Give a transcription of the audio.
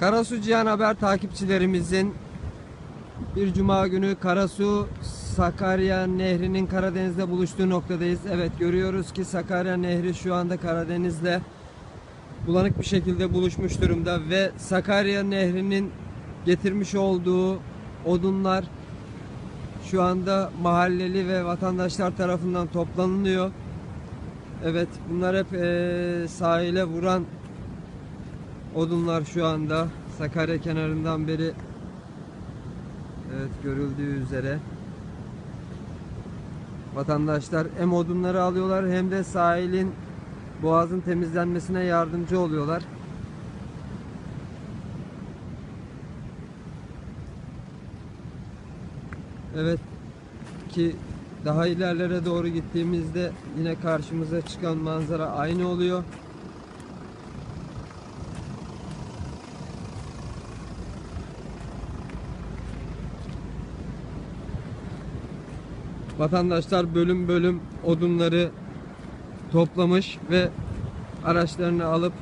Karasu Cihan Haber takipçilerimizin bir cuma günü Karasu Sakarya Nehri'nin Karadeniz'de buluştuğu noktadayız. Evet görüyoruz ki Sakarya Nehri şu anda Karadeniz'le bulanık bir şekilde buluşmuş durumda ve Sakarya Nehri'nin getirmiş olduğu odunlar şu anda mahalleli ve vatandaşlar tarafından toplanılıyor. Evet bunlar hep eee, sahile vuran odunlar şu anda Sakarya kenarından beri evet görüldüğü üzere vatandaşlar hem odunları alıyorlar hem de sahilin boğazın temizlenmesine yardımcı oluyorlar. Evet ki daha ilerlere doğru gittiğimizde yine karşımıza çıkan manzara aynı oluyor. Vatandaşlar bölüm bölüm odunları toplamış ve araçlarını alıp